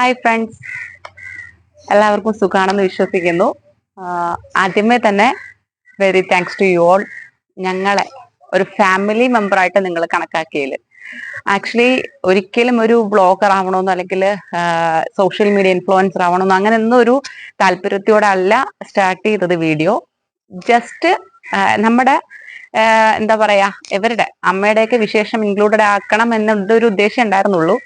Hi friends എല്ലാവർക്കും സുഖാണെന്ന് വിശ്വസിക്കുന്നു. ആദ്യമേ തന്നെ very thanks to you all ഞങ്ങളെ ഒരു ഫാമിലി മെമ്പറായിട്ട് നിങ്ങൾ കണക്കാക്കിയതിൽ ആക്ച്വലി ഒരിക്കലും ഒരു ബ്ലോഗർ ആവണമെന്നോ അല്ലെങ്കിൽ സോഷ്യൽ മീഡിയ ഇൻഫ്ലുവൻസർ ആവണമെന്നോ അങ്ങനെ ഒന്നും ഒരു താല്പര്യത്തോടെ അല്ല സ്റ്റാർട്ട് ചെയ്തത് വീഡിയോ ജസ്റ്റ് നമ്മുടെ എന്താ പറയാ ഇവരുടെ അമ്മയുടെയൊക്കെ വിശേഷം ഇൻക്ലൂഡഡ് ആക്കണം എന്നൊരു ഉദ്ദേശം ഉണ്ടായിരുന്നുള്ളൂ.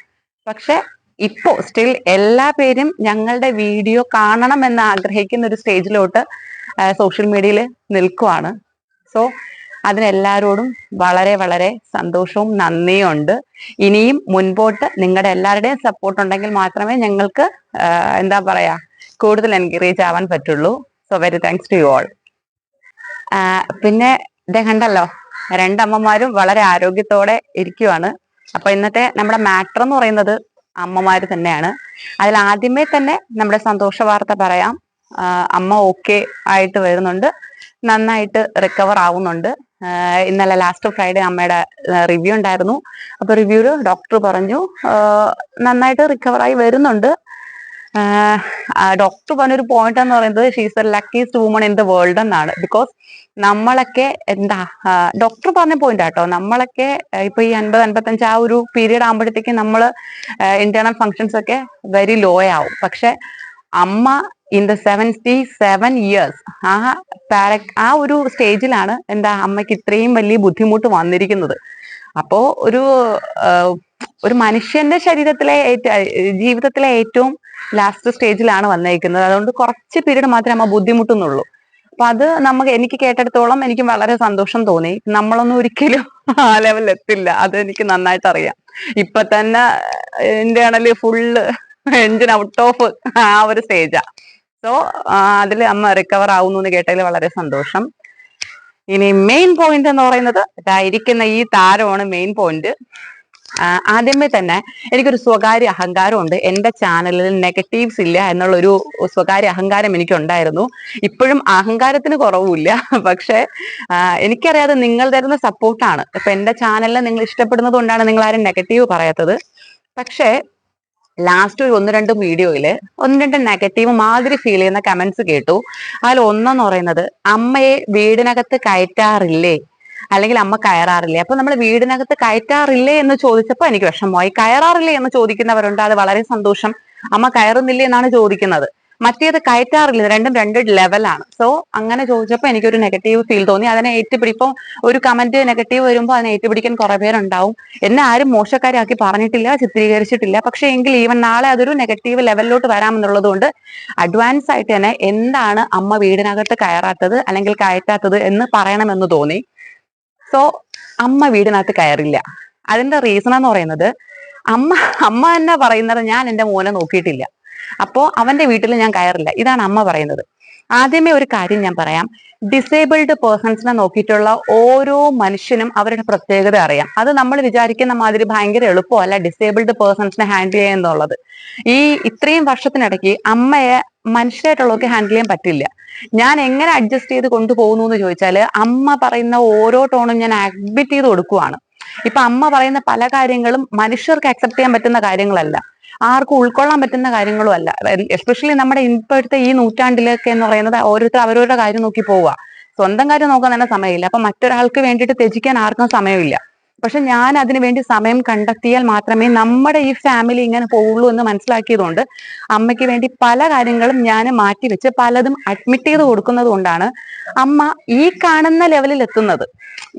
പക്ഷെ ഇപ്പോ സ്റ്റിൽ എല്ലാ പേരും ഞങ്ങളുടെ വീഡിയോ കാണണം എന്ന് ആഗ്രഹിക്കുന്ന ഒരു സ്റ്റേജിലോട്ട് സോഷ്യൽ മീഡിയയിൽ നിൽക്കുവാണ്. സോ അതിനെല്ലാരോടും വളരെ വളരെ സന്തോഷവും നന്ദിയും ഉണ്ട് ഇനിയും മുൻപോട്ട് നിങ്ങളുടെ എല്ലാവരുടെയും സപ്പോർട്ട് ഉണ്ടെങ്കിൽ മാത്രമേ ഞങ്ങൾക്ക് എന്താ പറയാ കൂടുതൽ എൻകറേജ് ആവാൻ പറ്റുള്ളൂ. So very thanks to you all പിന്നെ ഇതേ കണ്ടല്ലോ രണ്ടമ്മമാരും വളരെ ആരോഗ്യത്തോടെ ഇരിക്കുവാണ്. അപ്പൊ ഇന്നത്തെ നമ്മുടെ മാറ്റർ എന്ന് പറയുന്നത് അമ്മമാര് തന്നെയാണ്. അതിൽ ആദ്യമേ തന്നെ നമ്മുടെ സന്തോഷ വാർത്ത പറയാം. അമ്മ ഓക്കെ ആയിട്ട് വരുന്നുണ്ട്. നന്നായിട്ട് റിക്കവർ ആവുന്നുണ്ട്. ഇന്നലെ ലാസ്റ്റ് ഫ്രൈഡേ അമ്മയുടെ റിവ്യൂ ഉണ്ടായിരുന്നു. അപ്പൊ റിവ്യൂൽ ഡോക്ടർ പറഞ്ഞു നന്നായിട്ട് റിക്കവറായി വരുന്നുണ്ട്. ഡോക്ടർ പറഞ്ഞൊരു പോയിന്റ് എന്ന് പറയുന്നത് she's a luckiest woman in the world എന്നാണ്. ബിക്കോസ് നമ്മളൊക്കെ എന്താ ഡോക്ടർ പറഞ്ഞ പോയിന്റ് ആട്ടോ നമ്മളൊക്കെ ഇപ്പൊ ഈ അൻപത് അൻപത്തഞ്ച് ആ ഒരു പീരീഡ് ആകുമ്പോഴത്തേക്ക് നമ്മൾ ഇന്റേണൽ ഫങ്ഷൻസ് ഒക്കെ വെരി ലോ ആവും. പക്ഷെ അമ്മ in the seventy seven years ആ പാര ആ ഒരു സ്റ്റേജിലാണ് എന്താ അമ്മയ്ക്ക് ഇത്രയും വലിയ ബുദ്ധിമുട്ട് വന്നിരിക്കുന്നത്. അപ്പോ ഒരു ഒരു മനുഷ്യന്റെ ശരീരത്തിലെ ജീവിതത്തിലെ ഏറ്റവും ലാസ്റ്റ് സ്റ്റേജിലാണ് വന്നേക്കുന്നത്. അതുകൊണ്ട് കുറച്ച് പീരീഡ് മാത്രമേ അമ്മ ബുദ്ധിമുട്ടുന്നുള്ളൂ. അപ്പൊ അത് നമുക്ക് എനിക്ക് കേട്ടെടുത്തോളം എനിക്ക് വളരെ സന്തോഷം തോന്നി. നമ്മളൊന്നും ഒരിക്കലും ആ ലെവലിൽ എത്തില്ല. അത് എനിക്ക് നന്നായിട്ട് അറിയാം. ഇപ്പൊ തന്നെ എന്റെ ആണെങ്കിൽ ഫുള്ള് എഞ്ചിൻ ഔട്ട് ഓഫ് ആ ഒരു സ്റ്റേജാ സോ അതിൽ അമ്മ റിക്കവർ ആവുന്നു എന്ന് കേട്ടതിൽ വളരെ സന്തോഷം. ഇനി മെയിൻ പോയിന്റ് എന്ന് പറയുന്നത് ഇതായിരിക്കുന്ന ഈ താരമാണ് മെയിൻ പോയിന്റ് ആദ്യമേ തന്നെ എനിക്കൊരു സ്വകാര്യ അഹങ്കാരമുണ്ട്. എന്റെ ചാനലിൽ നെഗറ്റീവ്സ് ഇല്ല എന്നുള്ളൊരു സ്വകാര്യ അഹങ്കാരം എനിക്കുണ്ടായിരുന്നു. ഇപ്പോഴും അഹങ്കാരത്തിന് കുറവുമില്ല. പക്ഷേ എനിക്കറിയാതെ നിങ്ങൾ തരുന്ന സപ്പോർട്ടാണ്. ഇപ്പൊ എന്റെ ചാനലിനെ നിങ്ങൾ ഇഷ്ടപ്പെടുന്നത് കൊണ്ടാണ് നിങ്ങൾ ആരും നെഗറ്റീവ് പറയാത്തത്. പക്ഷേ ലാസ്റ്റ് ഒരു ഒന്ന് രണ്ട് വീഡിയോയിൽ ഒന്ന് രണ്ട് നെഗറ്റീവ് മാതിരി ഫീൽ ചെയ്യുന്ന കമന്റ്സ് കേട്ടു. അതിൽ ഒന്നെന്ന് പറയുന്നത് അമ്മയെ വീടിനകത്ത് കയറ്റാറില്ലേ? അല്ലെങ്കിൽ അമ്മ കയറാറില്ലേ? അപ്പൊ നമ്മൾ വീടിനകത്ത് കയറ്റാറില്ലേ എന്ന് ചോദിച്ചപ്പോൾ എനിക്ക് വിഷമമായി. കയറാറില്ലേ? എന്ന് ചോദിക്കുന്നവരുണ്ട്. അത് വളരെ സന്തോഷം. അമ്മ കയറുന്നില്ലേ? എന്നാണ് ചോദിക്കുന്നത്. മറ്റേത് കയറ്റാറില്ല. രണ്ടും രണ്ട് ലെവലാണ് സോ അങ്ങനെ ചോദിച്ചപ്പോൾ എനിക്കൊരു നെഗറ്റീവ് ഫീൽ തോന്നി. അതിനെ ഏറ്റുപിടിപ്പം ഒരു കമന്റ് നെഗറ്റീവ് വരുമ്പോൾ അതിനെ ഏറ്റുപിടിക്കാൻ കുറെ പേരുണ്ടാവും. എന്നെ ആരും മോശക്കാരാക്കി പറഞ്ഞിട്ടില്ല ചിത്രീകരിച്ചിട്ടില്ല. പക്ഷെ എങ്കിൽ ഈവൻ നാളെ അതൊരു നെഗറ്റീവ് ലെവലിലോട്ട് വരാമെന്നുള്ളത് കൊണ്ട് അഡ്വാൻസ് ആയിട്ട് തന്നെ എന്താണ് അമ്മ വീടിനകത്ത് കയറാത്തത് അല്ലെങ്കിൽ കയറ്റാത്തത് എന്ന് പറയണമെന്ന് തോന്നി. സോ അമ്മ വീടിനകത്ത് കയറില്ല. അതിന്റെ റീസൺ എന്ന് പറയുന്നത് അമ്മ അമ്മ തന്നെ പറയുന്നത് ഞാൻ എന്റെ മോനെ നോക്കിയിട്ടില്ല. അപ്പോ അവന്റെ വീട്ടിൽ ഞാൻ കയറില്ല. ഇതാണ് അമ്മ പറയുന്നത്. ആദ്യമേ ഒരു കാര്യം ഞാൻ പറയാം. ഡിസേബിൾഡ് പേഴ്സൺസിനെ നോക്കിയിട്ടുള്ള ഓരോ മനുഷ്യനും അവരുടെ പ്രത്യേകത അറിയാം. അത് നമ്മൾ വിചാരിക്കുന്ന മാതിരി ഭയങ്കര എളുപ്പമല്ല ഡിസേബിൾഡ് പേഴ്സൺസിനെ ഹാൻഡിൽ ചെയ്യുക എന്നുള്ളത്. ഈ ഇത്രയും വർഷത്തിനിടയ്ക്ക് അമ്മയെ മനുഷ്യരായിട്ടുള്ളവർക്ക് ഹാൻഡിൽ ചെയ്യാൻ പറ്റില്ല. ഞാൻ എങ്ങനെ അഡ്ജസ്റ്റ് ചെയ്ത് കൊണ്ടുപോകുന്നു എന്ന് ചോദിച്ചാൽ അമ്മ പറയുന്ന ഓരോ ടോണും ഞാൻ അഡ്മിറ്റ് ചെയ്ത് കൊടുക്കുവാണ്. ഇപ്പൊ അമ്മ പറയുന്ന പല കാര്യങ്ങളും മനുഷ്യർക്ക് അക്സെപ്റ്റ് ചെയ്യാൻ പറ്റുന്ന കാര്യങ്ങളല്ല. ആർക്കും ഉൾക്കൊള്ളാൻ പറ്റുന്ന കാര്യങ്ങളും അല്ല. എസ്പെഷ്യലി നമ്മുടെ ഇപ്പോഴത്തെ ഈ നൂറ്റാണ്ടിലൊക്കെ എന്ന് പറയുന്നത് ഓരോരുത്തർ അവരവരുടെ കാര്യം നോക്കി പോവുക. സ്വന്തം കാര്യം നോക്കാൻ തന്നെ സമയമില്ല. അപ്പൊ മറ്റൊരാൾക്ക് വേണ്ടിയിട്ട് ത്യജിക്കാൻ ആർക്കും സമയമില്ല. പക്ഷെ ഞാൻ അതിനു വേണ്ടി സമയം കണ്ടെത്തിയാൽ മാത്രമേ നമ്മുടെ ഈ ഫാമിലി ഇങ്ങനെ പോവുള്ളൂ എന്ന് മനസ്സിലാക്കിയതുകൊണ്ട് അമ്മയ്ക്ക് വേണ്ടി പല കാര്യങ്ങളും ഞാൻ മാറ്റിവെച്ച് പലതും അഡ്മിറ്റ് ചെയ്ത് കൊടുക്കുന്നത് കൊണ്ടാണ് അമ്മ ഈ കാണുന്ന ലെവലിൽ എത്തുന്നത്.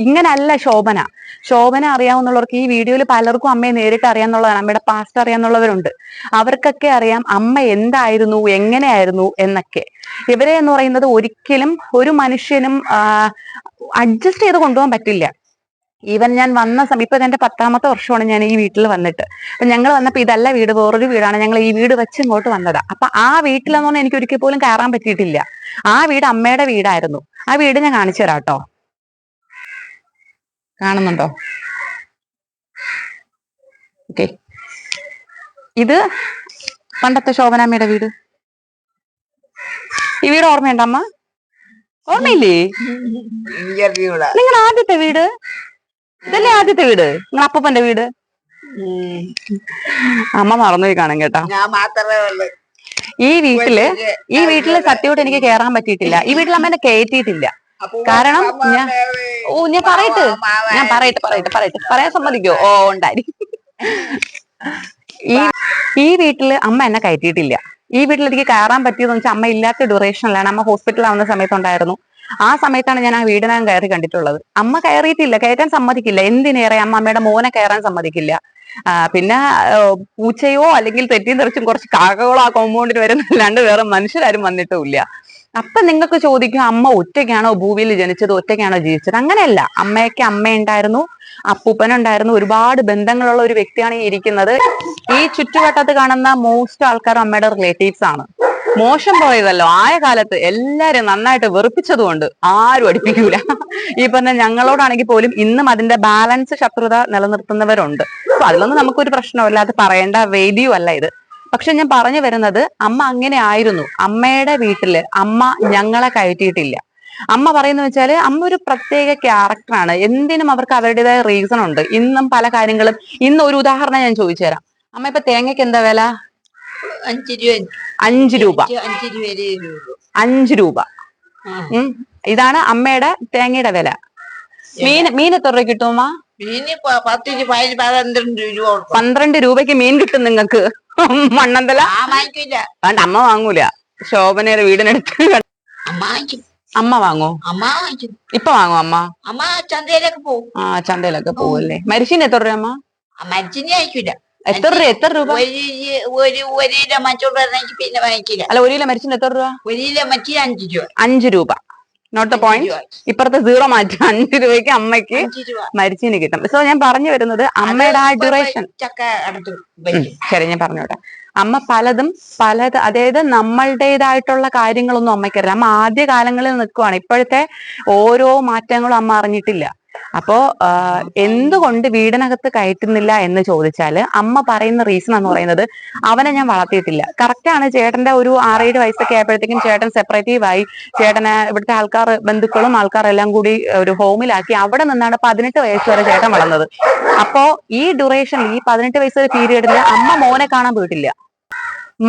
ഇങ്ങനല്ല ശോഭന. ശോഭന അറിയാവുന്നവർക്ക് ഈ വീഡിയോയിൽ പലർക്കും അമ്മയെ നേരിട്ട് അറിയാന്നുള്ളതാണ് അമ്മയുടെ പാസ്റ്റ് അറിയാന്നുള്ളവരുണ്ട് അവർക്കൊക്കെ അറിയാം അമ്മ എന്തായിരുന്നു എങ്ങനെയായിരുന്നു എന്നൊക്കെ. ഇവരെ എന്ന് പറയുന്നത് ഒരിക്കലും ഒരു മനുഷ്യനും അഡ്ജസ്റ്റ് ചെയ്ത് കൊണ്ടുപോകാൻ പറ്റില്ല. ഈവൻ ഞാൻ വന്ന സമയം ഇപ്പൊ എന്റെ പത്താമത്തെ വർഷമാണ് ഞാൻ ഈ വീട്ടിൽ വന്നിട്ട്. അപ്പൊ ഞങ്ങൾ വന്നപ്പോ ഇതല്ല വീട് വേറൊരു വീടാണ്. ഞങ്ങൾ ഈ വീട് വെച്ച് ഇങ്ങോട്ട് വന്നതാ. അപ്പൊ ആ വീട്ടിലെന്ന് പറഞ്ഞാൽ എനിക്ക് ഒരിക്കൽ പോലും കയറാൻ പറ്റിയിട്ടില്ല. ആ വീട് അമ്മയുടെ വീടായിരുന്നു. ആ വീട് ഞാൻ കാണിച്ചു തരാം കേട്ടോ. കാണുന്നുണ്ടോ? ഓക്കെ ഇത് പണ്ടത്തെ ശോഭനാമ്മയുടെ വീട്. ഈ വീട് ഓർമ്മയുണ്ടമ്മ ഓർമ്മയില്ലേ? നിങ്ങൾ നിങ്ങളുടെ ആദ്യത്തെ വീട്? ഇതല്ലേ ആദ്യത്തെ വീട്? നിങ്ങളെ അപ്പൂപ്പന്റെ വീട്. അമ്മ മറന്നുപോയി കാണും കേട്ടോ. ഞാൻ മാത്രമേ ഉള്ളൂ. ഈ വീട്ടിൽ ഈ വീട്ടിൽ സത്യമായിട്ട് എനിക്ക് കേറാൻ പറ്റിയിട്ടില്ല. ഈ വീട്ടിൽ അമ്മ എന്നെ കയറ്റിയിട്ടില്ല കാരണം ഞാൻ- ഓ ഞാൻ പറയട്ടെ. ഞാൻ പറയട്ടെ പറയട്ടെ പറയട്ടെ. പറയാൻ സമ്മതിക്കോ? ഓ ഉണ്ടായി. ഈ ഈ വീട്ടിൽ അമ്മ എന്നെ കയറ്റിയിട്ടില്ല. ഈ വീട്ടിൽ എനിക്ക് കയറാൻ പറ്റിയതെന്ന് വെച്ചാൽ അമ്മ ഇല്ലാത്ത ഡ്യൂറേഷനിലാണ് അമ്മ ഹോസ്പിറ്റലിൽ ആവുന്ന സമയത്തുണ്ടായിരുന്നു. ആ സമയത്താണ് ഞാൻ ആ വീടിനകം കയറി കണ്ടിട്ടുള്ളത്. അമ്മ കയറിയിട്ടില്ല കയറ്റാൻ സമ്മതിക്കില്ല. എന്തിനേറെ അമ്മ അമ്മയുടെ മോനെ കയറാൻ സമ്മതിക്കില്ല. പിന്നെ പൂച്ചയോ അല്ലെങ്കിൽ തെറ്റിയും തെറിച്ചും കുറച്ച് കാക്കകളോ ആ കോമ്പൗണ്ടിൽ വരുന്നല്ലാണ്ട് വേറെ മനുഷ്യരാരും വന്നിട്ടുമില്ല. അപ്പൊ നിങ്ങൾക്ക് ചോദിക്കും അമ്മ ഒറ്റയ്ക്കാണോ ഭൂമിയിൽ ജനിച്ചത് ഒറ്റയ്ക്കാണോ ജീവിച്ചത്? അങ്ങനെയല്ല. അമ്മയ്ക്ക് അമ്മയുണ്ടായിരുന്നു അപ്പൂപ്പനുണ്ടായിരുന്നു ഒരുപാട് ബന്ധങ്ങളുള്ള ഒരു വ്യക്തിയാണ് ഈ ഇരിക്കുന്നത്. ഈ ചുറ്റുവട്ടത്ത് കാണുന്ന മോസ്റ്റ് ആൾക്കാർ അമ്മയുടെ റിലേറ്റീവ്സ് ആണ്. മോശം പോയതല്ലോ ആയ കാലത്ത് എല്ലാരും നന്നായിട്ട് വെറുപ്പിച്ചതുകൊണ്ട് ആരും അടിപ്പിക്കൂല. ഈ പറഞ്ഞ ഞങ്ങളോടാണെങ്കിൽ പോലും ഇന്നും അതിന്റെ ബാലൻസ് ശത്രുത നിലനിർത്തുന്നവരുണ്ട്. അപ്പൊ അതിലൊന്നും നമുക്കൊരു പ്രശ്നമല്ല അത് പറയേണ്ട വേദിയും അല്ല ഇത്. പക്ഷെ ഞാൻ പറഞ്ഞു വരുന്നത് അമ്മ അങ്ങനെ ആയിരുന്നു. അമ്മയുടെ വീട്ടിൽ അമ്മ ഞങ്ങളെ കയറ്റിയിട്ടില്ല. അമ്മ പറയുന്ന വെച്ചാൽ അമ്മ ഒരു പ്രത്യേക ക്യാരക്ടറാണ്. എന്തിനും അവർക്ക് അവരുടേതായ റീസൺ ഉണ്ട്. ഇന്നും പല കാര്യങ്ങളും ഇന്ന് ഒരു ഉദാഹരണം ഞാൻ ചോദിച്ചു തരാം അമ്മ ഇപ്പൊ തേങ്ങയ്ക്ക് എന്താ വില? അഞ്ച് രൂപ. അഞ്ച് രൂപ. അഞ്ച് രൂപ. അഞ്ച് രൂപ. ഇതാണ് അമ്മയുടെ തേങ്ങയുടെ വില. മീൻ മീൻ എത്ര രൂപ കിട്ടും പന്ത്രണ്ട് രൂപക്ക് രൂപയ്ക്ക് മീൻ കിട്ടും നിങ്ങക്ക് മണ്ണന്തല? വാങ്ങിക്കില്ല അമ്മ വാങ്ങൂല. ശോഭനയുടെ വീടിനടുത്ത് അമ്മ വാങ്ങോ? അമ്മ ഇപ്പൊ വാങ്ങോ അമ്മ? അമ്മ ചന്തയിലൊക്കെ പോകും ആ ചന്തയിലൊക്കെ പോവല്ലേ? മരിച്ചിന് എത്ര രൂപ അമ്മ? മരിച്ചിനെ വാങ്ങിക്കില്ല എത്ര രൂപ എത്ര രൂപ? ഒരു ഒരു ഒരു കിലോ വരണമെങ്കിൽ പിന്നെ വാങ്ങിക്കില്ല. അല്ല ഒരു കിലോ മരിച്ചിന് എത്ര രൂപ? ഒരു കിലോ അഞ്ച് രൂപ. അഞ്ച് രൂപ. Note the point. ഇപ്പുറത്തെ സീറോ മാറ്റി അഞ്ച് രൂപയ്ക്ക് അമ്മയ്ക്ക് മരിച്ചിന് കിട്ടും. സോ ഞാൻ പറഞ്ഞു വരുന്നത് അമ്മയുടെ ആ ഡ്യൂറേഷൻ ശരി ഞാൻ പറഞ്ഞോട്ടെ. അമ്മ പലതും പലത് അതായത് നമ്മളുടേതായിട്ടുള്ള കാര്യങ്ങളൊന്നും അമ്മയ്ക്കറിയില്ല. അമ്മ ആദ്യ കാലങ്ങളിൽ നിൽക്കുവാണ്. ഇപ്പോഴത്തെ ഓരോ മാറ്റങ്ങളും അമ്മ അറിഞ്ഞിട്ടില്ല. അപ്പോ എന്തുകൊണ്ട് വീടിനകത്ത് കയറ്റുന്നില്ല എന്ന് ചോദിച്ചാൽ അമ്മ പറയുന്ന റീസൺ എന്ന് പറയുന്നത് അവനെ ഞാൻ വളർത്തിയിട്ടില്ല. കറക്റ്റ് ആണ് ചേട്ടന്റെ ഒരു ആറേഴ് വയസ്സൊക്കെ ആയപ്പോഴത്തേക്കും ചേട്ടൻ സെപ്പറേറ്റീവ് ആയി. ചേട്ടനെ ഇവിടുത്തെ ആൾക്കാർ ബന്ധുക്കളും ആൾക്കാരെല്ലാം കൂടി ഒരു ഹോമിലാക്കി അവിടെ നിന്നാണ് പതിനെട്ട് വയസ്സ് വരെ ചേട്ടൻ വളർന്നത്. അപ്പോ ഈ ഡ്യൂറേഷനിൽ ഈ പതിനെട്ട് വയസ്സ് വരെ പീരീഡിൽ അമ്മ മോനെ കാണാൻ പോയിട്ടില്ല.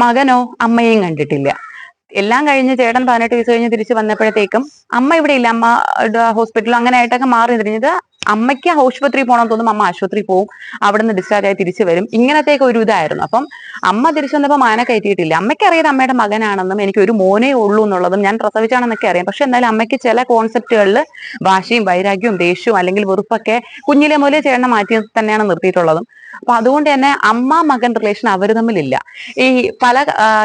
മകനോ അമ്മയെയും കണ്ടിട്ടില്ല. എല്ലാം കഴിഞ്ഞ് ചേട്ടൻ പതിനെട്ട് വയസ്സ് കഴിഞ്ഞ് തിരിച്ചു വന്നപ്പോഴത്തേക്കും അമ്മ ഇവിടെ ഇല്ല. അമ്മ ഹോസ്പിറ്റലിൽ അങ്ങനെ ആയിട്ടൊക്കെ മാറി തിരിഞ്ഞത് അമ്മയ്ക്ക് ആശുപത്രി പോകണം തോന്നും അമ്മ ആശുപത്രി പോകും അവിടെ നിന്ന് ഡിസ്ചാർജ് ആയി തിരിച്ചു വരും. ഇങ്ങനത്തേക്ക് ഒരു ഇതായിരുന്നു. അപ്പം അമ്മ തിരിച്ചു വന്നപ്പോൾ മാന കയറ്റിയിട്ടില്ല. അമ്മയ്ക്ക് അറിയാതെ അമ്മയുടെ മകനാണെന്നും എനിക്ക് ഒരു മോനേ ഉള്ളൂ എന്നുള്ളതും ഞാൻ പ്രസവിച്ചാണെന്നൊക്കെ അറിയാം. പക്ഷെ എന്നാലും അമ്മയ്ക്ക് ചില കോൺസെപ്റ്റുകളിൽ വാശിയും വൈരാഗ്യവും ദേഷ്യവും അല്ലെങ്കിൽ വെറുപ്പൊക്കെ കുഞ്ഞിലെ മുതലേ ചേട്ടനെ മാറ്റി തന്നെയാണ് നിർത്തിയിട്ടുള്ളതും. അപ്പൊ അതുകൊണ്ട് തന്നെ അമ്മ മകൻ റിലേഷൻ അവർ തമ്മിലില്ല. ഈ പല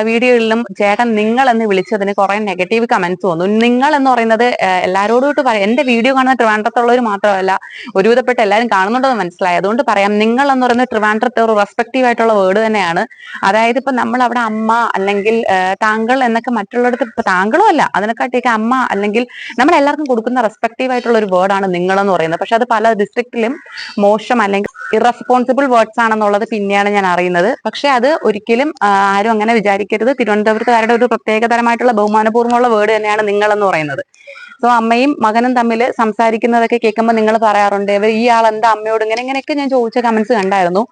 വീഡിയോകളിലും ചേട്ടൻ നിങ്ങൾ എന്ന് വിളിച്ചതിന് കുറെ നെഗറ്റീവ് കമന്റ്സ് വന്നു. നിങ്ങൾ എന്ന് പറയുന്നത് എല്ലാരോടും പറയാം. എന്റെ വീഡിയോ കാണുന്ന ട്രിവാൻഡ്രത്തുള്ളവർ മാത്രമല്ല ഒരുവിധപ്പെട്ട എല്ലാവരും കാണുന്നുണ്ടെന്ന് മനസ്സിലായി. അതുകൊണ്ട് പറയാം നിങ്ങൾ എന്ന് പറയുന്നത് ട്രിവാൻഡ്രത്തെ ഒരു റെസ്പെക്റ്റീവ് ആയിട്ടുള്ള വേർഡ് തന്നെയാണ്. അതായത് ഇപ്പൊ നമ്മൾ അവിടെ അമ്മ അല്ലെങ്കിൽ താങ്കൾ എന്നൊക്കെ മറ്റുള്ളടത്ത് ഇപ്പൊ താങ്കളും അല്ല അതിനെക്കാട്ടിയൊക്കെ അമ്മ അല്ലെങ്കിൽ നമ്മൾ എല്ലാവർക്കും കൊടുക്കുന്ന റെസ്പെക്റ്റീവ് ആയിട്ടുള്ള ഒരു വേർഡാണ് നിങ്ങൾ എന്ന് പറയുന്നത്. പക്ഷെ അത് പല ഡിസ്ട്രിക്റ്റിലും മോശം അല്ലെങ്കിൽ ഇറസ്പോൺസിബിൾ വേർഡ്സ് ആണെന്നുള്ളത് പിന്നെയാണ് ഞാൻ അറിയുന്നത്. പക്ഷെ അത് ഒരിക്കലും ആരും അങ്ങനെ വിചാരിക്കരുത്. തിരുവനന്തപുരത്തുകാരുടെ ഒരു പ്രത്യേകതരമായിട്ടുള്ള ബഹുമാനപൂർവമുള്ള വേർഡ് തന്നെയാണ് നിങ്ങൾ എന്ന് പറയുന്നത്. സോ അമ്മയും മകനും തമ്മിൽ സംസാരിക്കുന്നതൊക്കെ കേൾക്കുമ്പോൾ നിങ്ങൾ പറയാറുണ്ട് ഇവർ ഈ ആൾ എന്താ അമ്മയോട്? ഇങ്ങനെ ഇങ്ങനെയൊക്കെ ഞാൻ ചോദിച്ച കമന്റ്സ് കണ്ടായിരുന്നു.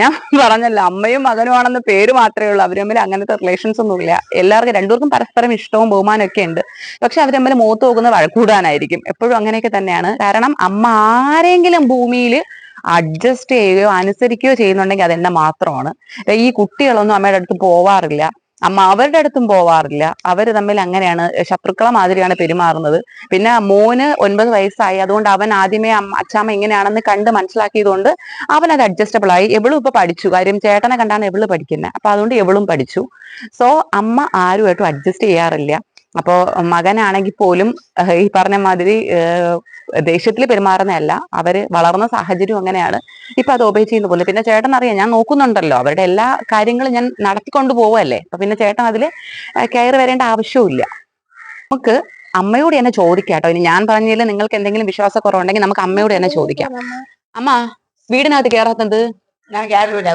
ഞാൻ പറഞ്ഞല്ലോ അമ്മയും മകനും ആണെന്ന് പേര് മാത്രമേ ഉള്ളൂ. അവർ തമ്മിൽ അങ്ങനത്തെ റിലേഷൻസ് ഒന്നും ഇല്ല. എല്ലാവർക്കും രണ്ടുപേർക്കും പരസ്പരം ഇഷ്ടവും ബഹുമാനം ഒക്കെ ഉണ്ട്. പക്ഷെ അവർ തമ്മിൽ മുഖത്ത് നോക്കുന്നത് വഴക്കൂടാനായിരിക്കും. എപ്പോഴും അങ്ങനെയൊക്കെ തന്നെയാണ്. കാരണം അമ്മ ആരെങ്കിലും ഭൂമിയിൽ അഡ്ജസ്റ്റ് ചെയ്യുകയോ അനുസരിക്കുകയോ ചെയ്യുന്നുണ്ടെങ്കിൽ അതെന്നെ മാത്രമാണ്. ഈ കുട്ടികളൊന്നും അമ്മയുടെ അടുത്ത് പോവാറില്ല. അമ്മ അവരുടെ അടുത്തും പോവാറില്ല. അവർ തമ്മിൽ അങ്ങനെയാണ് ശത്രുക്കളെ മാതിരിയാണ് പെരുമാറുന്നത്. പിന്നെ മോന് ഒൻപത് വയസ്സായി. അതുകൊണ്ട് അവൻ ആദ്യമേ അമ്മ അച്ചാമ്മ ഇങ്ങനെയാണെന്ന് കണ്ട് മനസ്സിലാക്കിയതുകൊണ്ട് അവൻ അത് അഡ്ജസ്റ്റബിൾ ആയി. എവളും ഇപ്പൊ പഠിച്ചു. കാര്യം ചേട്ടനെ കണ്ടാണ് എവൾ പഠിക്കുന്നത് അപ്പൊ അതുകൊണ്ട് എവളും പഠിച്ചു. സോ അമ്മ ആരുമായിട്ടും അഡ്ജസ്റ്റ് ചെയ്യാറില്ല. അപ്പോ മകനാണെങ്കിൽ പോലും ഈ പറഞ്ഞ മാതിരി ദേഷ്യത്തിൽ പെരുമാറുന്നതല്ല. അവർ വളർന്ന സാഹചര്യം അങ്ങനെയാണ്. ഇപ്പൊ അത് ഒബേ ചെയ്യുന്ന പോലെ. പിന്നെ ചേട്ടൻ അറിയാം ഞാൻ നോക്കുന്നുണ്ടല്ലോ. അവരുടെ എല്ലാ കാര്യങ്ങളും ഞാൻ നടത്തിക്കൊണ്ട് പോവല്ലേ അപ്പൊ പിന്നെ ചേട്ടൻ അതിൽ കെയർ വരേണ്ട ആവശ്യമില്ല നമുക്ക് അമ്മയോട് തന്നെ ചോദിക്കാം കേട്ടോ. ഇനി ഞാൻ പറഞ്ഞതിൽ നിങ്ങൾക്ക് എന്തെങ്കിലും വിശ്വാസക്കുറവുണ്ടെങ്കിൽ നമുക്ക് അമ്മയോട് തന്നെ ചോദിക്കാം. അമ്മ വീടിനകത്ത് കേറാത്തത്? ഞാൻ കയറൂല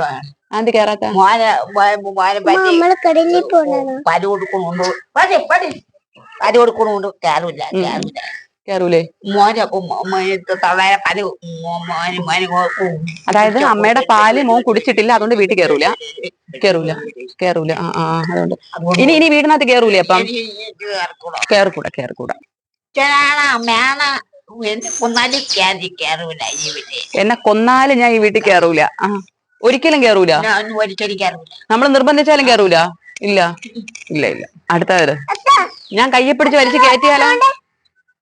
അത് കേറാത്ത. മോനെ മോ- മോനെ പറ്റി. നമ്മൾ പോണോ പരി കൊടുക്കണുണ്ട്. പടി പടി പരി കൊടുക്കണുണ്ട്. കയറൂല ഉം. കയറൂല കേറൂലേ? മോനെ മോനെ മോനെ അതായത് അമ്മയുടെ പാൽ മോൻ കുടിച്ചിട്ടില്ല അതുകൊണ്ട് വീട്ടിൽ കേറൂല. കേറൂല കേറൂല. ആ ആ അതുകൊണ്ട്. ഇനി ഇനി വീടിനകത്ത് കേറൂല അപ്പം? കേറക്കൂടാ. കേറക്കൂടാ മേണ എന്നെ കൊന്നാലും കേറൂല ഈ വീട്ടിൽ. എന്നെ കൊന്നാലും ഞാൻ ഈ വീട്ടിൽ കേറൂല. ആ. ഒരിക്കലും കേറൂല. ഒരിക്കലും കയറൂല നമ്മൾ നിർബന്ധിച്ചാലും കേറൂല. ഇല്ല. ഇല്ല ഇല്ല. അടുത്തവര് ഞാൻ കയ്യെ പിടിച്ച് വലിച്ച് കയറ്റിയാലോ?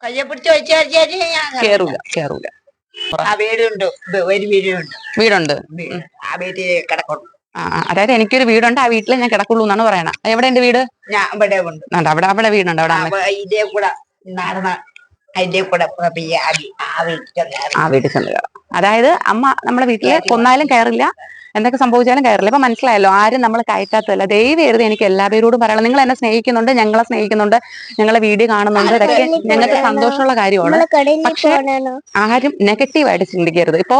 കയ്യെ പിടിച്ച് കേറൂല. കേറൂല ആ വീടുണ്ട്. ഇത് ഒരു വീടുണ്ട്. വീടുണ്ട്. വീട്. ആ വീട്ടിൽ കിടക്കുന്നു അതായത് എനിക്കൊരു വീടുണ്ട്. ആ വീട്ടിൽ ഞാൻ കിടക്കുള്ളൂ എന്നാണ് പറയണ. എവിടെ എന്റെ വീട്? ഞാൻ ഇവിടെ ഉണ്ട്. ഉണ്ട് അവിടെ അവിടെ വീടുണ്ട്. അവിടെ ഇതേ കൂടെ നടന്ന അതിന്റെ കൂടെ വീട്ടിൽ ചെന്ന് കയറാം അതായത് അമ്മ നമ്മളെ വീട്ടിൽ കൊന്നാലും കയറില്ല എന്തൊക്കെ സംഭവിച്ചാലും കയറില്ല. ഇപ്പൊ മനസ്സിലായല്ലോ ആരും നമ്മൾ കയറ്റാത്തതല്ല. ദൈവം എഴുതി എനിക്ക് എല്ലാ പേരോടും പറയാം നിങ്ങൾ എന്നെ സ്നേഹിക്കുന്നുണ്ട് ഞങ്ങളെ സ്നേഹിക്കുന്നുണ്ട് ഞങ്ങളെ വീഡിയോ കാണുന്നുണ്ട് ഇതൊക്കെ ഞങ്ങൾക്ക് സന്തോഷമുള്ള കാര്യമാണ്. പക്ഷെ ആരും നെഗറ്റീവായിട്ട് ചിന്തിക്കരുത്. ഇപ്പോ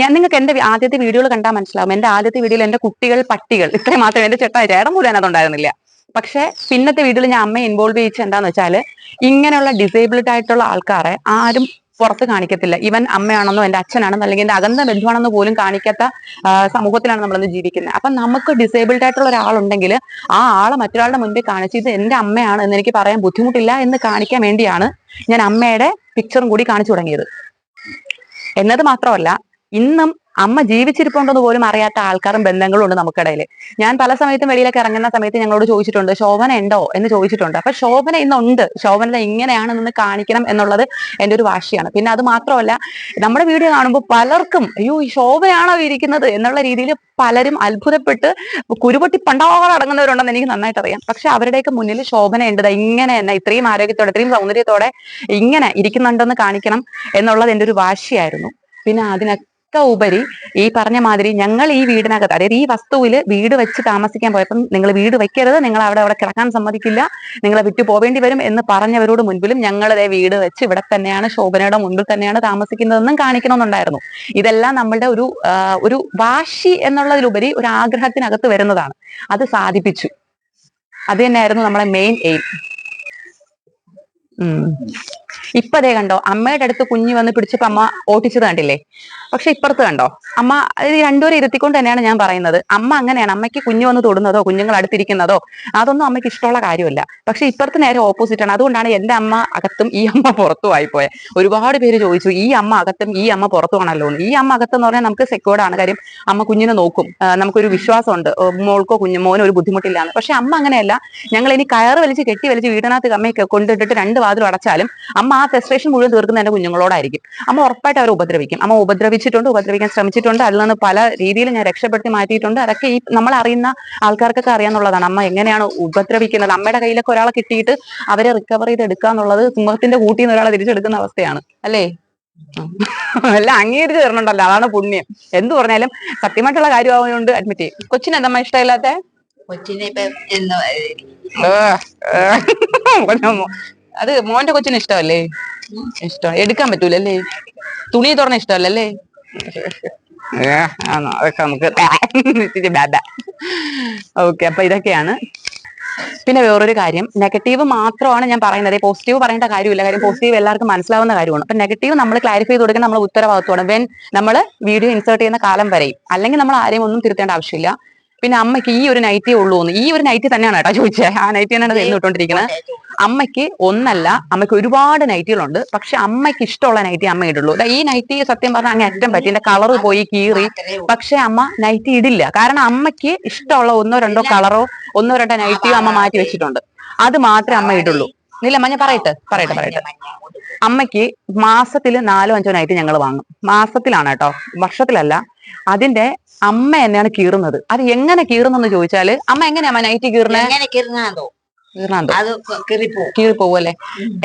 ഞാൻ നിങ്ങൾക്ക് എന്റെ ആദ്യത്തെ വീഡിയോകൾ കണ്ടാൽ മനസ്സിലാവും. എന്റെ ആദ്യത്തെ വീഡിയോയിൽ എന്റെ കുട്ടികൾ പട്ടികൾ ഇത്രയും മാത്രമേ എന്റെ ചേട്ടാ ചേട്ടൻ പോലും അതിനകത്തുണ്ടായിരുന്നില്ല പക്ഷെ പിന്നത്തെ വീട്ടിൽ ഞാൻ അമ്മയെ ഇൻവോൾവ് ചെയ്യിച്ച എന്താന്ന് വെച്ചാൽ ഇങ്ങനെയുള്ള ഡിസേബിൾഡ് ആയിട്ടുള്ള ആൾക്കാരെ ആരും പുറത്ത് കാണിക്കത്തില്ല. ഇവൻ അമ്മയാണെന്നോ എന്റെ അച്ഛനാണെന്നോ അല്ലെങ്കിൽ എന്റെ അകന്ന ബന്ധുവാണെന്നോ പോലും കാണിക്കാത്ത സമൂഹത്തിലാണ് നമ്മളിന്ന് ജീവിക്കുന്നത്. അപ്പൊ നമുക്ക് ഡിസേബിൾഡ് ആയിട്ടുള്ള ഒരാളുണ്ടെങ്കിൽ ആ ആളെ മറ്റൊരാളുടെ മുൻപിൽ കാണിച്ച് ഇത് എന്റെ അമ്മയാണ് എന്ന് എനിക്ക് പറയാൻ ബുദ്ധിമുട്ടില്ല എന്ന് കാണിക്കാൻ വേണ്ടിയാണ് ഞാൻ അമ്മയുടെ പിക്ചറും കൂടി കാണിച്ചു തുടങ്ങിയത്. എന്നത് മാത്രമല്ല ഇന്നും അമ്മ ജീവിച്ചിരിപ്പുണ്ടെന്ന് പോലും അറിയാത്ത ആൾക്കാരും ബന്ധങ്ങളും ഉണ്ട് നമുക്കിടയിൽ ഞാൻ പല സമയത്തും വെളിയിലൊക്കെ ഇറങ്ങുന്ന സമയത്ത് ഞങ്ങളോട് ചോദിച്ചിട്ടുണ്ട് ശോഭന ഉണ്ടോ? എന്ന് ചോദിച്ചിട്ടുണ്ട്. അപ്പൊ ശോഭന ഇന്നുണ്ട്. ശോഭന ഇങ്ങനെയാണെന്ന് കാണിക്കണം എന്നുള്ളത് എന്റെ ഒരു വാശിയാണ്. പിന്നെ അത് മാത്രമല്ല നമ്മുടെ വീഡിയോ കാണുമ്പോൾ പലർക്കും അയ്യോ ഈ ശോഭയാണോ ഇരിക്കുന്നത്? എന്നുള്ള രീതിയിൽ പലരും അത്ഭുതപ്പെട്ട് കുരുപൊട്ടി പണ്ടാകെ അടങ്ങുന്നവരുണ്ടെന്ന് എനിക്ക് നന്നായിട്ട് അറിയാം. പക്ഷെ അവരുടെയൊക്കെ മുന്നിൽ ശോഭന ഉണ്ട്. ഇങ്ങനെ തന്നെ ഇത്രയും ആരോഗ്യത്തോടെ ഇത്രയും സൗന്ദര്യത്തോടെ ഇങ്ങനെ ഇരിക്കുന്നുണ്ടെന്ന് കാണിക്കണം എന്നുള്ളത് എന്റെ ഒരു വാശിയായിരുന്നു. പിന്നെ അതിനൊക്കെ ഉപരി ഈ പറഞ്ഞ മാതിരി ഞങ്ങൾ ഈ വീടിനകത്ത് അതായത് ഈ വസ്തുവിൽ വീട് വെച്ച് താമസിക്കാൻ പോയപ്പം നിങ്ങൾ വീട് വെക്കരുത് നിങ്ങൾ അവിടെ അവിടെ കിടക്കാൻ സമ്മതിക്കില്ല നിങ്ങളെ വിട്ടു പോവേണ്ടി വരും എന്ന് പറഞ്ഞവരോട് മുൻപിലും ഞങ്ങൾ ദേ വീട് വെച്ച് ഇവിടെ തന്നെയാണ് ശോഭനയുടെ മുൻപിൽ തന്നെയാണ് താമസിക്കുന്നതെന്നും കാണിക്കണമെന്നുണ്ടായിരുന്നു. ഇതെല്ലാം നമ്മളുടെ ഒരു ഒരു വാശി എന്നുള്ളതിലുപരി ഒരു ആഗ്രഹത്തിനകത്ത് വരുന്നതാണ്. അത് സാധിപ്പിച്ചു. അത് തന്നെയായിരുന്നു നമ്മളെ മെയിൻ എയിം ഇപ്പൊ അതേ കണ്ടോ അമ്മയുടെ അടുത്ത് കുഞ്ഞ് വന്ന് പിടിച്ചപ്പോ അമ്മ ഓട്ടിച്ചത് കണ്ടില്ലേ? പക്ഷെ ഇപ്പുറത്ത് കണ്ടോ അമ്മ ഇത് രണ്ടുപേരും ഇരുത്തിക്കൊണ്ട് തന്നെയാണ് ഞാൻ പറയുന്നത്. അമ്മ അങ്ങനെയാണ് അമ്മയ്ക്ക് കുഞ്ഞു വന്ന് തൊടുന്നതോ കുഞ്ഞുങ്ങൾ അടുത്തിരിക്കുന്നതോ അതൊന്നും അമ്മയ്ക്ക് ഇഷ്ടമുള്ള കാര്യമല്ല. പക്ഷെ ഇപ്പുറത്ത് നേരെ ഓപ്പോസിറ്റ് ആണ്. അതുകൊണ്ടാണ് എന്റെ അമ്മ അകത്തും ഈ അമ്മ പുറത്തും ആയിപ്പോയത് ഒരുപാട് പേര് ചോദിച്ചു ഈ അമ്മ അകത്തും ഈ അമ്മ പുറത്തുമാണല്ലോ ഈ അമ്മ അകത്ത് എന്ന് പറഞ്ഞാൽ നമുക്ക് സെക്യൂർഡ് ആണ്. കാര്യം അമ്മ കുഞ്ഞിനെ നോക്കും. നമുക്കൊരു വിശ്വാസമുണ്ട്. മോൾക്കോ കുഞ്ഞു മോനോ ഒരു ബുദ്ധിമുട്ടില്ലാന്ന് പക്ഷെ അമ്മ അങ്ങനെയല്ല. ഞങ്ങൾ ഇനി കയറ് വലിച്ച് കെട്ടി വലിച്ച് വീടിനകത്ത് അമ്മയൊക്കെ കൊണ്ടിട്ടിട്ട് രണ്ട് വാതിലും അടച്ചാലും അമ്മ ആ ഫ്രസ്ട്രേഷൻ മുഴുവൻ തീർക്കുന്ന എന്റെ കുഞ്ഞുങ്ങളോടായിരിക്കും. അമ്മ ഉറപ്പായിട്ട് അവരെ ഉപദ്രവിക്കും. അമ്മ ഉപദ്രവിച്ചിട്ടുണ്ട് ഉപദ്രവിക്കാൻ ശ്രമിച്ചിട്ടുണ്ട്. അതിൽ നിന്ന് പല രീതിയിൽ ഞാൻ രക്ഷപ്പെടുത്തി മാറ്റിയിട്ടുണ്ട്. അതൊക്കെ ഈ നമ്മൾ അറിയുന്ന ആൾക്കാർക്കൊക്കെ അറിയാന്നുള്ളതാണ്. അമ്മ എങ്ങനെയാണ് ഉപദ്രവിക്കുന്നത്? അമ്മയുടെ കയ്യിലൊക്കെ ഒരാളെ കിട്ടിയിട്ട് അവരെ റിക്കവർ ചെയ്ത് എടുക്കുക എന്നുള്ളത് സിംഹത്തിന്റെ കൂട്ടിൽ നിന്ന് ഒരാളെ തിരിച്ചെടുക്കുന്ന അവസ്ഥയാണ്. അല്ലേ. എല്ലാം അംഗീകരിച്ച് തരണുണ്ടല്ലോ. അതാണ് പുണ്യം. എന്ത് പറഞ്ഞാലും സത്യമായിട്ടുള്ള കാര്യമാവുന്നുണ്ട് അഡ്മിറ്റ് ചെയ്യും. കൊച്ചിന് എന്തമ്മ ഇഷ്ടമില്ലാത്ത? കൊച്ചിനെ അത് മോന്റെ കൊച്ചിന് ഇഷ്ടമല്ലേ? ഇഷ്ടം. എടുക്കാൻ പറ്റൂലല്ലേ? തുണി തുറന്ന ആണോ? അതൊക്കെ നമുക്ക് ഓക്കെ അപ്പൊ ഇതൊക്കെയാണ്. പിന്നെ വേറൊരു കാര്യം. നെഗറ്റീവ് മാത്രമാണ് ഞാൻ പറയുന്നത്. പോസിറ്റീവ് പറയേണ്ട കാര്യമില്ല. കാര്യം പോസിറ്റീവ് എല്ലാവർക്കും മനസ്സിലാവുന്ന കാര്യമാണ്. അപ്പൊ നെഗറ്റീവ് നമ്മൾ ക്ലാരിഫൈ ചെയ്ത് കൊടുക്കുന്ന നമ്മൾ ഉത്തരവാദിത്വമാണ്. വെൻ നമ്മൾ വീഡിയോ ഇൻസേർട്ട് ചെയ്യുന്ന കാലം വരെയും അല്ലെങ്കിൽ നമ്മൾ ആരെയും ഒന്നും തിരുത്തേണ്ട ആവശ്യമില്ല. പിന്നെ അമ്മയ്ക്ക് ഈ ഒരു നൈറ്റി ഉള്ളൂ എന്ന്. ഈ ഒരു നൈറ്റി തന്നെയാണ് കേട്ടോ ചോദിച്ചത് ആ നൈറ്റി തന്നെയാണ് തെന്നു ഇട്ടുകൊണ്ടിരിക്കുന്നത് അമ്മയ്ക്ക് ഒന്നല്ല അമ്മയ്ക്ക് ഒരുപാട് നൈറ്റികളുണ്ട് പക്ഷെ അമ്മയ്ക്ക് ഇഷ്ടമുള്ള നൈറ്റി അമ്മ ഇടുള്ളൂ. ഈ നൈറ്റി സത്യം പറഞ്ഞാൽ അങ്ങ് അറ്റം പറ്റി. എന്റെ കളറ് പോയി കീറി. പക്ഷെ അമ്മ നൈറ്റി ഇടില്ല. കാരണം അമ്മയ്ക്ക് ഇഷ്ടമുള്ള ഒന്നോ രണ്ടോ കളറോ ഒന്നോ രണ്ടോ നൈറ്റിയോ അമ്മ മാറ്റി വെച്ചിട്ടുണ്ട്. അത് മാത്രമേ അമ്മ ഇടുള്ളൂ. ഇല്ല ഞാൻ പറയട്ടെ? പറയട്ടെ പറയട്ടെ. അമ്മയ്ക്ക് മാസത്തിൽ നാലോ അഞ്ചോ നൈറ്റ് ഞങ്ങൾ വാങ്ങും. മാസത്തിലാണ് കേട്ടോ. വർഷത്തിലല്ല. അതിന്റെ അമ്മ എന്നെയാണ് കീറുന്നത്. അത് എങ്ങനെ കീറുന്നെന്ന് ചോദിച്ചാൽ അമ്മ എങ്ങനെയാ നൈറ്റ് കീറുന്നത് എങ്ങനെ കിറങ്ങാതോ കീറാന്തോ അത് കിറിപ്പോ കീറി പോവല്ലേ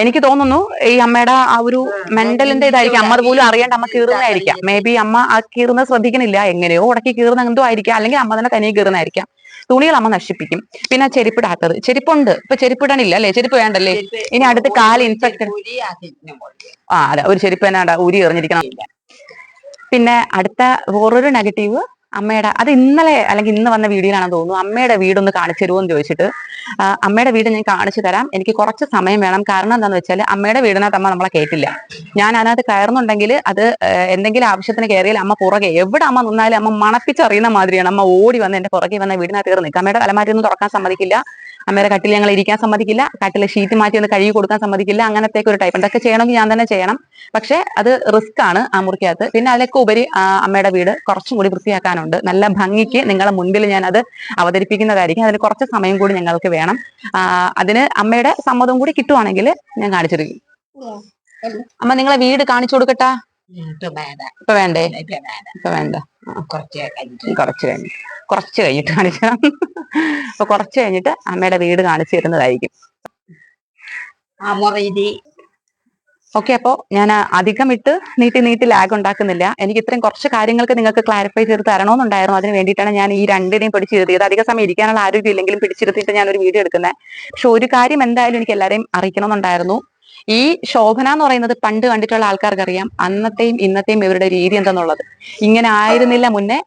എനിക്ക് തോന്നുന്നു ഈ അമ്മയുടെ ആ ഒരു മെന്റലിന്റെ ഇതായിരിക്കും. അമ്മ പോലും അറിയാണ്ട് അമ്മ കീറുന്നതായിരിക്കാം. മേ ബി അമ്മ ആ കീറുന്നത് ശ്രദ്ധിക്കുന്നില്ല എങ്ങനെയോ ഉടക്കി കീറുന്ന എന്തോ ആയിരിക്കാം. അല്ലെങ്കിൽ അമ്മ തന്നെ തനിയെ കീറുന്നതായിരിക്കാം. തുണികൾ അമ്മ നശിപ്പിക്കും. പിന്നെ ചെരുപ്പിടാത്തത്. ചെരുപ്പുണ്ട്. ഇപ്പൊ ചെരുപ്പിടണില്ല അല്ലേ? ചെരുപ്പ് വേണ്ടല്ലേ? ഇനി അടുത്ത് കാൽ ഇൻഫെക്ഷൻ ആ അതെ. ഒരു ചെരുപ്പ് തന്നെ ഉരി എറിഞ്ഞിരിക്കണം. പിന്നെ അടുത്ത വേറൊരു നെഗറ്റീവ് അമ്മയുടെ അത് ഇന്നലെ അല്ലെങ്കിൽ ഇന്ന് വന്ന വീഡിയോയിലാണെന്ന് തോന്നുന്നു അമ്മയുടെ വീടൊന്ന് കാണിച്ചു തരുമോ എന്ന് ചോദിച്ചിട്ട് അമ്മയുടെ വീട് ഞാൻ കാണിച്ചു തരാം. എനിക്ക് കുറച്ച് സമയം വേണം. കാരണം എന്താണെന്ന് വെച്ചാൽ അമ്മയുടെ വീടിനകത്ത് അമ്മ നമ്മളെ കേട്ടില്ല. ഞാൻ അതിനകത്ത് കയറുന്നുണ്ടെങ്കിൽ അത് എന്തെങ്കിലും ആവശ്യത്തിന് കയറിയാൽ അമ്മ പുറകെ എവിടെ അമ്മ നിന്നാലും അമ്മ മണപ്പിച്ചറിയുന്ന മാതിരിയാണ്. അമ്മ ഓടി വന്ന് എന്റെ പുറകെ വന്ന വീടിനകത്ത് കയറി നിൽക്കാം. അമ്മയുടെ തലമാരി ഒന്നും തുറക്കാൻ സമ്മതിക്കില്ല. അമ്മയുടെ കട്ടിൽ ഞങ്ങൾ ഇരിക്കാൻ സമ്മതിക്കില്ല. കട്ടിലെ ഷീറ്റ് മാറ്റി ഒന്ന് കഴുകി കൊടുക്കാൻ സമ്മതിക്കില്ല. അങ്ങനത്തേക്ക് ഒരു ടൈപ്പ് ഇതൊക്കെ ചെയ്യണമെങ്കിൽ ഞാൻ തന്നെ ചെയ്യണം. പക്ഷെ അത് റിസ്ക് ആണ് ആ മുറിക്കകത്ത്. പിന്നെ അതിലൊക്കെ ഉപരി അമ്മയുടെ വീട് കുറച്ചും കൂടി വൃത്തിയാക്കാനുണ്ട്. നല്ല ഭംഗിക്ക് നിങ്ങളുടെ മുൻപിൽ ഞാൻ അത് അവതരിപ്പിക്കുന്നതായിരിക്കും. അതിന് കുറച്ച് സമയം കൂടി ഞങ്ങൾക്ക് വേണം. അതിന് അമ്മയുടെ സമ്മതം കൂടി കിട്ടുവാണെങ്കിൽ ഞാൻ കാണിച്ചു തരും. അമ്മ നിങ്ങളെ വീട് കാണിച്ചു കൊടുക്കട്ടാ? ഇപ്പൊ വേണ്ടേ. ഇപ്പൊ വേണ്ട? കുറച്ച് കഴിഞ്ഞിട്ട്. കുറച്ച് കഴിഞ്ഞിട്ട് കാണിച്ചു അപ്പൊ കുറച്ച് കഴിഞ്ഞിട്ട് അമ്മയുടെ വീട് കാണിച്ചു തരുന്നതായിരിക്കും. ഓക്കെ അപ്പോ ഞാൻ അധികം ഇട്ട് നീട്ടി നീട്ടി ലാഗ് ഉണ്ടാക്കുന്നില്ല. എനിക്ക് ഇത്രയും കുറച്ച് കാര്യങ്ങൾക്ക് നിങ്ങൾക്ക് ക്ലാരിഫൈ ചെയ്ത് തരണമെന്നുണ്ടായിരുന്നു. അതിന് വേണ്ടിയിട്ടാണ് ഞാൻ ഈ രണ്ടിനെയും പിടിച്ചിരുത്തിയത് അധിക സമയം ഇരിക്കാനുള്ള ആരോഗ്യം ഇല്ലെങ്കിലും പിടിച്ചിരുത്തിയിട്ട് ഞാൻ ഒരു വീഡിയോ എടുക്കുന്നത് പക്ഷെ ഒരു കാര്യം എന്തായാലും എനിക്ക് എല്ലാവരെയും അറിയിക്കണമെന്നുണ്ടായിരുന്നു. ഈ ശോഭന എന്ന് പറയുന്നത് പണ്ട് കണ്ടിട്ടുള്ള ആൾക്കാർക്ക് അറിയാം അന്നത്തെയും ഇന്നത്തെയും ഇവരുടെ രീതി എന്തെന്നുള്ളത്. ഇങ്ങനെ ആയിരുന്നില്ല മുന്നേ.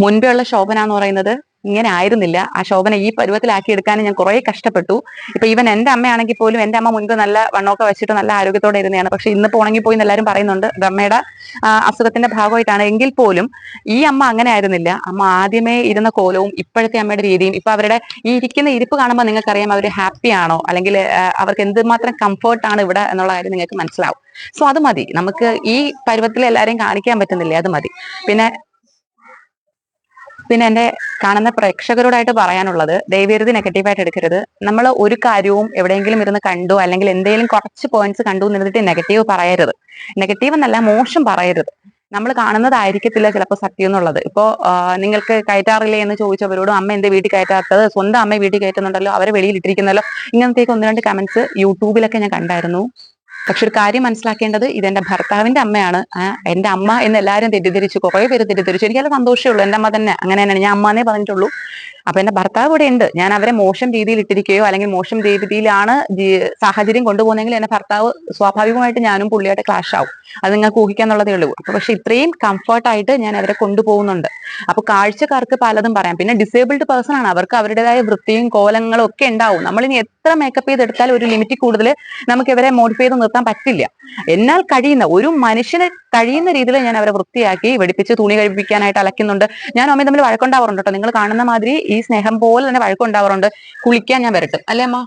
മുൻപേ ഉള്ള ശോഭന എന്ന് പറയുന്നത് ഇങ്ങനെ ആയിരുന്നില്ല ആ ശോഭന ഈ പരുവത്തിലാക്കി എടുക്കാൻ ഞാൻ കുറെ കഷ്ടപ്പെട്ടു. ഇപ്പൊ ഈവൻ എന്റെ അമ്മയാണെങ്കിൽ പോലും എന്റെ അമ്മ മുൻപ് നല്ല വണ്ണമൊക്കെ വെച്ചിട്ട് നല്ല ആരോഗ്യത്തോടെ ഇരുന്നതാണ്. പക്ഷെ ഇന്ന് പോണെങ്കിൽ പോയി എല്ലാവരും പറയുന്നുണ്ട്. അമ്മയുടെ അസുഖത്തിന്റെ ഭാഗമായിട്ടാണ്. എങ്കിൽ പോലും ഈ അമ്മ അങ്ങനെ ആയിരുന്നില്ല. അമ്മ ആദ്യമേ ഇരുന്ന കോലവും ഇപ്പോഴത്തെ അമ്മയുടെ രീതിയും ഇപ്പൊ അവരുടെ ഈ ഇരിക്കുന്ന ഇരിപ്പ് കാണുമ്പോൾ നിങ്ങൾക്കറിയാം അവർ ഹാപ്പി ആണോ? അല്ലെങ്കിൽ അവർക്ക് എന്തുമാത്രം കംഫർട്ടാണ് ഇവിടെ എന്നുള്ള കാര്യം നിങ്ങൾക്ക് മനസ്സിലാവും. സോ അത് മതി. നമുക്ക് ഈ പരുവത്തിൽ എല്ലാരെയും കാണിക്കാൻ പറ്റുന്നില്ലേ? അത് മതി. പിന്നെ പിന്നെ എന്റെ കാണുന്ന പ്രേക്ഷകരോടായിട്ട് പറയാനുള്ളത് ദയവേരുത് നെഗറ്റീവായിട്ട് എടുക്കരുത്. നമ്മൾ ഒരു കാര്യവും എവിടെയെങ്കിലും ഇരുന്ന് കണ്ടു അല്ലെങ്കിൽ എന്തെങ്കിലും കുറച്ച് പോയിന്റ്സ് കണ്ടു എന്നിട്ട് നെഗറ്റീവ് പറയരുത്. നെഗറ്റീവ് എന്നല്ല മോശം പറയരുത്. നമ്മൾ കാണുന്നതായിരിക്കത്തില്ല ചിലപ്പോൾ സത്യം എന്നുള്ളത്. ഇപ്പോൾ നിങ്ങൾക്ക് കയറ്റാറില്ലേ എന്ന് ചോദിച്ചവരോടും അമ്മ എന്റെ വീട്ടിൽ കയറ്റാത്തത്? സ്വന്തം അമ്മ വീട്ടിൽ കയറ്റുന്നുണ്ടല്ലോ അവരെ വെളിയിൽ ഇട്ടിരിക്കുന്നല്ലോ ഇങ്ങനത്തേക്ക് ഒന്ന് രണ്ട് കമന്റ്സ് യൂട്യൂബിലൊക്കെ ഞാൻ കണ്ടായിരുന്നു. പക്ഷെ ഒരു കാര്യം മനസ്സിലാക്കേണ്ടത് ഇതെന്റെ ഭർത്താവിന്റെ അമ്മയാണ്. എന്റെ അമ്മ എന്ന് എല്ലാവരും തെറ്റിദ്ധരിച്ചു കുറെ പേര് തെറ്റിദ്ധരിച്ചു. എനിക്ക് നല്ല സന്തോഷമേ ഉള്ളൂ. എന്റെ അമ്മ തന്നെ അങ്ങനെ തന്നെയാണ് ഞാൻ അമ്മാന്നേ പറഞ്ഞിട്ടുള്ളൂ. അപ്പൊ എന്റെ ഭർത്താവ് ഇവിടെ ഉണ്ട്. ഞാൻ അവരെ മോശം രീതിയിൽ ഇട്ടിരിക്കുകയോ അല്ലെങ്കിൽ മോശം രീതിയിലാണ് സാഹചര്യം കൊണ്ടുപോകുന്നെങ്കിൽ എന്റെ ഭർത്താവ് സ്വാഭാവികമായിട്ട് ഞാനും പുള്ളിയായിട്ട് ക്ലാഷ് ആവും. അത് നിങ്ങൾക്ക് ഊഹിക്കാന്നുള്ളതേ ഉള്ളൂ. അപ്പൊ പക്ഷെ ഇത്രയും കംഫർട്ടായിട്ട് ഞാൻ അവരെ കൊണ്ടുപോകുന്നുണ്ട്. അപ്പൊ കാഴ്ചക്കാർക്ക് പലതും പറയാം. പിന്നെ ഡിസേബിൾഡ് പേഴ്സൺ ആണ്. അവർക്ക് അവരുടേതായ വൃത്തിയും കോലങ്ങളും ഒക്കെ ഉണ്ടാവും. നമ്മൾ ഇനി എത്ര മേക്കപ്പ് ചെയ്തെടുത്താലും ഒരു ലിമിറ്റ് കൂടുതൽ നമുക്ക് ഇവരെ മോഡിഫൈ ചെയ്ത് നിർത്താൻ പറ്റില്ല. എന്നാൽ കഴിയുന്ന ഒരു മനുഷ്യന് കഴിയുന്ന രീതിയിൽ ഞാൻ അവരെ വൃത്തിയാക്കി വെടിപ്പിച്ച് തുണി കഴിപ്പിക്കാനായിട്ട് അലക്കുന്നുണ്ട് ഞാൻ അമ്മയും തമ്മിൽ വഴക്കുണ്ടാവാറുണ്ട് കേട്ടോ. നിങ്ങൾ കാണുന്ന മാതിരി ഈ സ്നേഹം പോലെ തന്നെ വഴക്കുണ്ടാവാറുണ്ട്. കുളിക്കാൻ ഞാൻ വരട്ടും. അല്ലേ അമ്മ?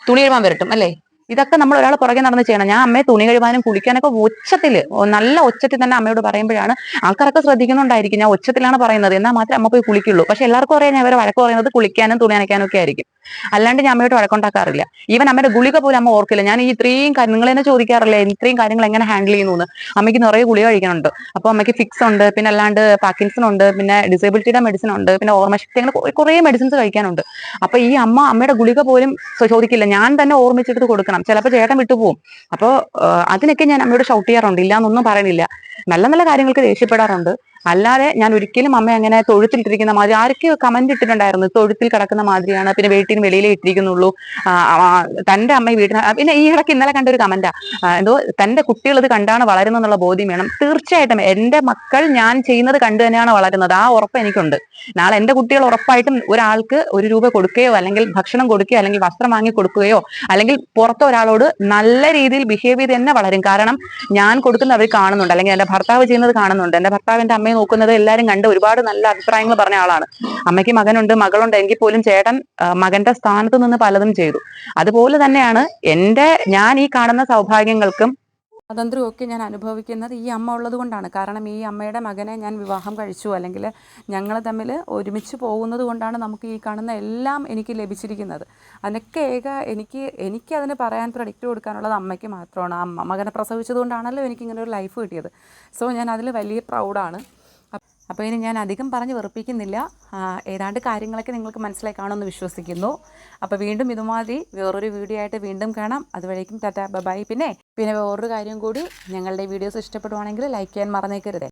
തുണി കഴുകാൻ വരട്ടും അല്ലേ? ഇതൊക്കെ നമ്മൾ ഒരാൾ പുറകെ നടന്ന് ചെയ്യണം. ഞാൻ അമ്മയെ തുണി കഴുകാനും കുളിക്കാനൊക്കെ ഒച്ചത്തിൽ നല്ല ഒച്ചത്തിൽ തന്നെ അമ്മയോട് പറയുമ്പോഴാണ് ആൾക്കാരൊക്കെ ശ്രദ്ധിക്കുന്നുണ്ടായിരിക്കും. ഞാൻ ഒച്ചത്തിലാണ് പറയുന്നത്. എന്നാൽ മാത്രമേ അമ്മ പോയി കുളിക്കുള്ളൂ. പക്ഷെ എല്ലാവർക്കും അറിയാം ഞാൻ അവരെ വഴക്ക് പറയുന്നത് കുളിക്കാനും തുണി അനക്കാനും ഒക്കെ ആയിരിക്കും. അല്ലാണ്ട് ഞാൻ അമ്മയോട് വഴക്കുണ്ടാക്കാറില്ല. ഈവൻ അമ്മയുടെ ഗുളിക പോലും അമ്മ ഓർക്കില്ല. ഞാൻ ഈ ഇത്രയും നിങ്ങൾ തന്നെ ചോദിക്കാറില്ല ഇത്രയും കാര്യങ്ങൾ എങ്ങനെ ഹാൻഡിൽ ചെയ്യുന്നു അമ്മയ്ക്ക് നിറയെ ഗുളിക കഴിക്കുന്നുണ്ട് അപ്പൊ അമ്മയ്ക്ക് ഫിക്സ് ഉണ്ട് പിന്നെ അല്ലാണ്ട് പാക്കിൻസൺ ഉണ്ട് പിന്നെ ഡിസേബിലിറ്റിയുടെ മെഡിസിൻ ഉണ്ട് പിന്നെ ഓർമ്മശക്തി അങ്ങനെ കുറെ- മെഡിസിൻസ് കഴിക്കാനുണ്ട്. അപ്പൊ ഈ അമ്മ അമ്മയുടെ ഗുളിക പോലും ചോദിക്കില്ല. ഞാൻ തന്നെ ഓർമ്മിച്ചിട്ട് കൊടുക്കണം. ചിലപ്പോൾ ചേട്ടൻ വിട്ടുപോകും അപ്പോൾ അതിനൊക്കെ ഞാൻ അമ്മയോട് ഷൗട്ട് ചെയ്യാറുണ്ട്. ഇല്ല എന്നൊന്നും പറയണില്ല. നല്ല നല്ല കാര്യങ്ങൾക്ക് ദേഷ്യപ്പെടാറുണ്ട്. അല്ലാതെ ഞാൻ ഒരിക്കലും അമ്മ അങ്ങനെ തൊഴുത്തിലിട്ടിരിക്കുന്ന മാതിരി ആരൊക്കെയോ കമന്റ് ഇട്ടിട്ടുണ്ടായിരുന്നു. തൊഴുത്തിൽ കിടക്കുന്ന മാതിരിയാണ്. പിന്നെ വീട്ടിന് വെളിയിലേ ഇട്ടിരിക്കുന്നുള്ളൂ. തന്റെ അമ്മ വീട്ടിന് പിന്നെ ഈ ഇടയ്ക്ക് ഇന്നലെ കണ്ട ഒരു കമന്റാ എന്തോ തന്റെ കുട്ടികൾ ഇത് കണ്ടാണ് വളരുന്നെന്നുള്ള ബോധ്യം വേണം. തീർച്ചയായിട്ടും എന്റെ മക്കൾ ഞാൻ ചെയ്യുന്നത് കണ്ടു തന്നെയാണ് വളരുന്നത്. ആ ഉറപ്പ് എനിക്കുണ്ട്. നാളെ എന്റെ കുട്ടികൾ ഉറപ്പായിട്ടും ഒരാൾക്ക് ഒരു രൂപ കൊടുക്കുകയോ അല്ലെങ്കിൽ ഭക്ഷണം കൊടുക്കുകയോ അല്ലെങ്കിൽ വസ്ത്രം വാങ്ങി കൊടുക്കുകയോ അല്ലെങ്കിൽ പുറത്തെ ഒരാളോട് നല്ല രീതിയിൽ ബിഹേവ് ചെയ്ത് തന്നെ വളരും. കാരണം ഞാൻ കൊടുക്കുന്ന അവർ കാണുന്നുണ്ട്. അല്ലെങ്കിൽ എന്റെ ഭർത്താവ് ചെയ്യുന്നത് കാണുന്നുണ്ട്. എന്റെ ഭർത്താവ് എന്റെ അമ്മയെ നോക്കുന്നത് എല്ലാവരും കണ്ട് ഒരുപാട് നല്ല അഭിപ്രായങ്ങൾ പറഞ്ഞ ആളാണ്. അമ്മയ്ക്ക് മകനുണ്ട് മകളുണ്ട്. എങ്കിൽ പോലും ചേട്ടൻ മകന്റെ സ്ഥാനത്ത് നിന്ന് പലതും ചെയ്തു. അതുപോലെ തന്നെയാണ് എന്റെ ഞാൻ ഈ കാണുന്ന സൗഭാഗ്യങ്ങൾക്കും സ്വാതന്ത്ര്യമൊക്കെ ഞാൻ അനുഭവിക്കുന്നത് ഈ അമ്മ ഉള്ളത് കൊണ്ടാണ്. കാരണം ഈ അമ്മയുടെ മകനെ ഞാൻ വിവാഹം കഴിച്ചു. അല്ലെങ്കിൽ ഞങ്ങൾ തമ്മിൽ ഒരുമിച്ച് പോകുന്നത് കൊണ്ടാണ് നമുക്ക് ഈ കാണുന്ന എല്ലാം എനിക്ക് ലഭിച്ചിരിക്കുന്നത്. അതിനൊക്കെ ഏക എനിക്ക് എനിക്ക് അതിന് പറയാൻ പ്രൊഡക്റ്റ് കൊടുക്കാനുള്ളത് അമ്മയ്ക്ക് മാത്രമാണ്. അമ്മ മകനെ പ്രസവിച്ചത് കൊണ്ടാണല്ലോ എനിക്ക് ഇങ്ങനെ ഒരു ലൈഫ് കിട്ടിയത്. സോ ഞാൻ അതിൽ വലിയ പ്രൗഡാണ് അപ്പോൾ ഇനി ഞാൻ അധികം പറഞ്ഞ് വെറുപ്പിക്കുന്നില്ല. ഏതാണ്ട് കാര്യങ്ങളൊക്കെ നിങ്ങൾക്ക് മനസ്സിലായി കാണുമെന്ന് വിശ്വസിക്കുന്നു. അപ്പോൾ വീണ്ടും ഇതുമാതിരി വേറൊരു വീഡിയോ ആയിട്ട് വീണ്ടും കാണാം. അതുവരേക്കും ടാറ്റ. ബൈ. പിന്നെ പിന്നെ വേറൊരു കാര്യം കൂടി. ഞങ്ങളുടെ വീഡിയോസ് ഇഷ്ടപ്പെടുവാണെങ്കിൽ ലൈക്ക് ചെയ്യാൻ മറന്നേക്കരുത്.